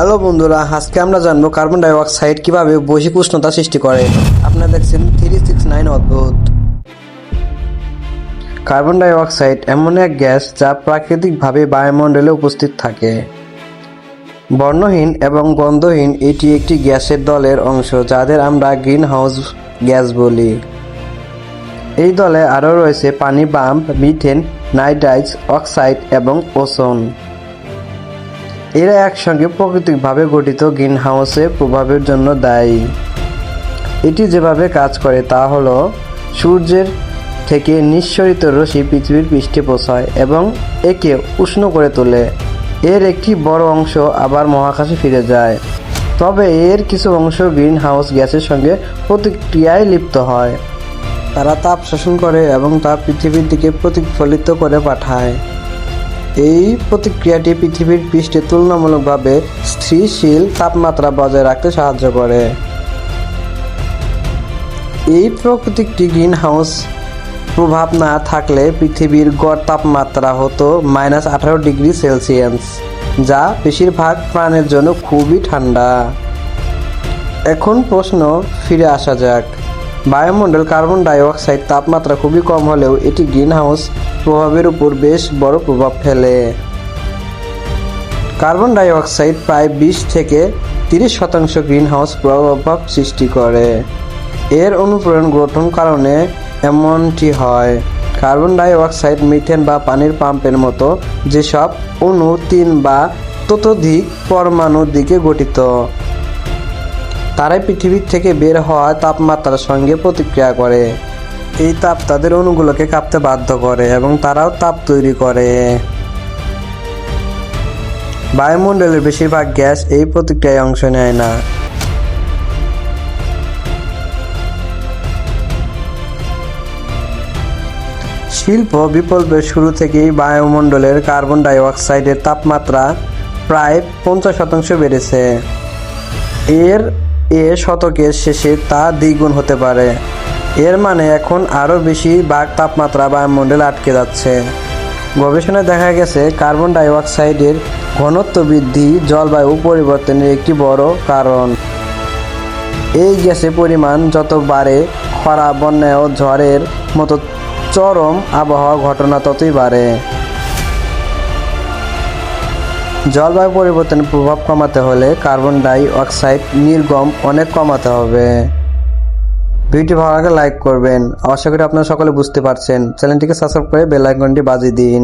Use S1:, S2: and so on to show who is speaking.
S1: Hello বন্ধুরা, আজকে আমরা জানব কার্বন ডাই অক্সাইড কীভাবে বৈশ্বিক উষ্ণতা সৃষ্টি করে। আপনারা দেখছেন থ্রি সিক্স নাইন অদ্ভুত। কার্বন ডাই অক্সাইড এমন এক গ্যাস যা প্রাকৃতিকভাবে বায়ুমণ্ডলে উপস্থিত থাকে। বর্ণহীন এবং গন্ধহীন এটি একটি গ্যাসের দলের অংশ যাদের আমরা গ্রিন হাউস গ্যাস বলি। এই দলে আরও রয়েছে পানি, বাম্প, মিথেন, নাইট্রাইটস, অক্সাইড এবং ওজোন। এরা একসঙ্গে প্রাকৃতিকভাবে গঠিত গ্রিন হাউসের প্রভাবের জন্য দায়ী। এটি যেভাবে কাজ করে তা হল, সূর্যের থেকে নিঃসরিত রশ্মি পৃথিবীর পৃষ্ঠে পৌঁছায় এবং একে উষ্ণ করে তোলে। এর একটি বড় অংশ আবার মহাকাশে ফিরে যায়। তবে এর কিছু অংশ গ্রিন হাউস গ্যাসের সঙ্গে প্রতিক্রিয়ায় লিপ্ত হয়। তারা তাপ শোষণ করে এবং তা পৃথিবীর দিকে প্রতিফলিত করে পাঠায়। এই প্রতিক্রিয়াটি পৃথিবীর পৃষ্ঠে তুলনামূলকভাবে স্থিতিশীল তাপমাত্রা বজায় রাখতে সাহায্য করে। এই প্রকৃতিকটি গ্রিন হাউস প্রভাব না থাকলে পৃথিবীর গড় তাপমাত্রা হতো মাইনাস আঠারো ডিগ্রি সেলসিয়াস, যা বেশিরভাগ প্রাণের জন্য খুবই ঠান্ডা। এখন প্রশ্ন ফিরে আসা যাক। বায়ুমণ্ডল কার্বন ডাই অক্সাইড তাপমাত্রা খুবই কম হলেও এটি গ্রিন হাউস প্রভাবের উপর বেশ বড় প্রভাব ফেলে। কার্বন ডাই অক্সাইড প্রায় বিশ থেকে তিরিশ শতাংশ গ্রিন হাউস প্রভাব সৃষ্টি করে। এর অনুপ্রেরণ গঠন কারণে এমনটি হয়। কার্বন ডাই অক্সাইড মিথেন বা পানির পাম্পের মতো যেসব অণু তিন বা ততোধিক পরমাণুর দিকে গঠিত। তারাই পৃথিবীর থেকে বের হওয়া তাপমাত্রার সঙ্গে প্রতিক্রিয়া করে। এই তাপ তাদের অণুগুলোকে কাঁপতে বাধ্য করে এবং তারাও তাপ তৈরি করে। বায়ুমণ্ডলের বেশিরভাগ গ্যাস এই প্রতিক্রিয়ায় অংশ নেয় না। শিল্প বিপ্লবের শুরু থেকেই বায়ুমণ্ডলের কার্বন ডাই অক্সাইডের তাপমাত্রা প্রায় পঞ্চাশ শতাংশ বেড়েছে। এর এ শতকের শেষে তা দ্বিগুণ হতে পারে। এর মানে এখন আরও বেশি বাঘ তাপমাত্রা বায়ুমণ্ডলে আটকে যাচ্ছে। গবেষণায় দেখা গেছে, কার্বন ডাই অক্সাইডের ঘনত্ব বৃদ্ধি জলবায়ু পরিবর্তনের একটি বড় কারণ। এই গ্যাসের পরিমাণ যত বাড়ে, খরা, বন্যা ও ঝড়ের মতো চরম আবহাওয়া ঘটনা ততই বাড়ে। জলবায়ু পরিবর্তনের প্রভাব কমাতে হলে কার্বন ডাই অক্সাইড নির্গম অনেক কমাতে হবে। ভিডিওটি ভালো লাগলে লাইক করবেন। আশা করি আপনারা সকলে বুঝতে পারছেন। চ্যানেলটিকে সাবস্ক্রাইব করে বেল আইকনটি বাজিয়ে দিন।